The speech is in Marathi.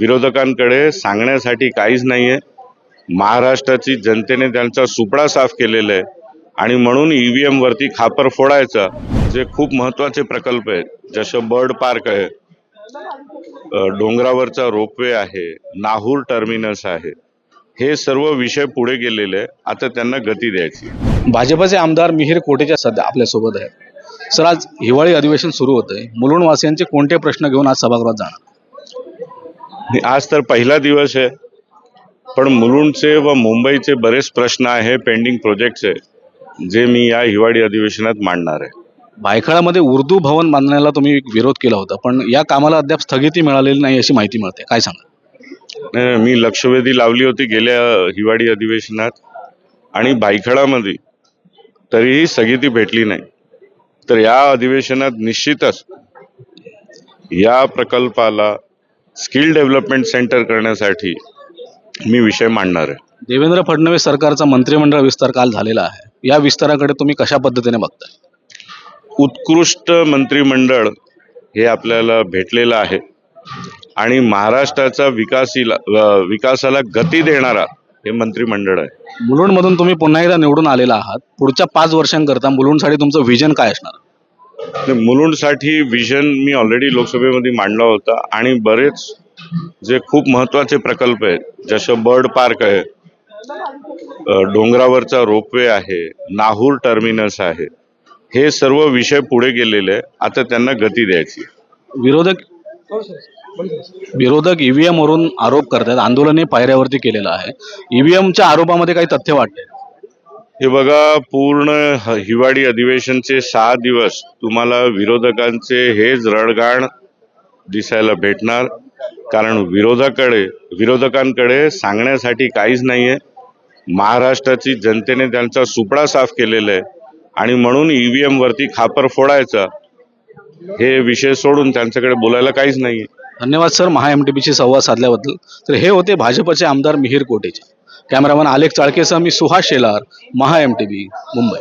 विरोधकांकडे सांगण्यासाठी काहीच नाही आहे महाराष्ट्राची जनतेने त्यांचा सुपडा साफ केलेला आहे आणि म्हणून ईव्हीएम वरती खापर फोडायचा जे खूप महत्त्वाचे प्रकल्प आहेत. जसं बर्ड पार्क आहे डोंगरावरचा रोपवे आहे नाहूर टर्मिनस आहे हे सर्व विषय पुढे गेलेले आता त्यांना गती द्यायची भाजपचे आमदार मिहिर कोटेच्या सध्या आपल्यासोबत आहेत. सर आज हिवाळी अधिवेशन सुरू होतंय. मुलुंडवासियांचे कोणते प्रश्न घेऊन आज सभागृहात जाणार? आणि आज तर पहिला दिवस आहे. पण मुलुंडचे व मुंबईचे बरेच प्रश्न आहे पेंडिंग प्रोजेक्टचे जे मी या हिवाळी अधिवेशनात मांडणार आहे. भायखळामध्ये उर्दू भवन बांधण्याला तुम्ही विरोध केला होता पण या कामाला अद्याप स्थगिती मिळालेली नाही अशी माहिती मिळते. काय सांगा मी लक्षवेधी लावली होती गेल्या हिवाळी अधिवेशनात. आणि बायखळामध्ये तरीही स्थगिती भेटली नाही. तर या अधिवेशनात निश्चितच या प्रकल्पाला स्किल डेव्हलपमेंट सेंटर करण्यासाठी मी विषय मांडणार आहे. देवेंद्र फडणवीस सरकारचा मंत्रिमंडळ विस्तार काल झालेला आहे. या विस्ताराकडे तुम्ही कशा पद्धतीने बघताय? उत्कृष्ट मंत्रिमंडळ हे आपल्याला भेटलेलं आहे. आणि महाराष्ट्राचा विकासीला विकासाला गती देणारा हे मंत्रिमंडळ आहे. मुलुंडमधून तुम्ही पुन्हा एकदा निवडून आलेला आहात. पुढच्या पाच वर्षांकरता मुलुंडसाठी तुमचं विजन काय असणार? मुलुंडसाठी विजन मी ऑलरेडी लोकसभेमध्ये मांडला होता आणि बरेच जे खूप महत्त्वाचे प्रकल्प आहेत जसं बर्ड पार्क आहे डोंगरावरचा रोपवे आहे नाहूर टर्मिनस आहे हे सर्व विषय पुढे गेलेले आता त्यांना गती द्यायची विरोधक विरोधक ईव्हीएम वरून आरोप करतात आंदोलन हे पायऱ्यावरती केलेलं आहे. ईव्हीएमच्या आरोपामध्ये काही तथ्य वाटते हे बघा पूर्ण ह- हिवाळी अधिवेशनचे सहा दिवस तुम्हाला विरोधकांचे हेच रडगाण दिसायला भेटणार. कारण विरोधाकडे विरोधकांकडे सांगण्यासाठी काहीच नाही आहे महाराष्ट्राची जनतेने त्यांचा सुपडा साफ केलेला आहे. आणि म्हणून ई व्ही वरती खापर फोडायचा हे विषय सोडून त्यांच्याकडे बोलायला काहीच नाही धन्यवाद सर. महा एम टी पीशी संवाद साधल्याबद्दल. तर हे होते भाजपचे आमदार मिहिर कोटेचे. कॅमेरामन आलेख चाळकेसह मी Suhas Shelar Maha M T B Mumbai.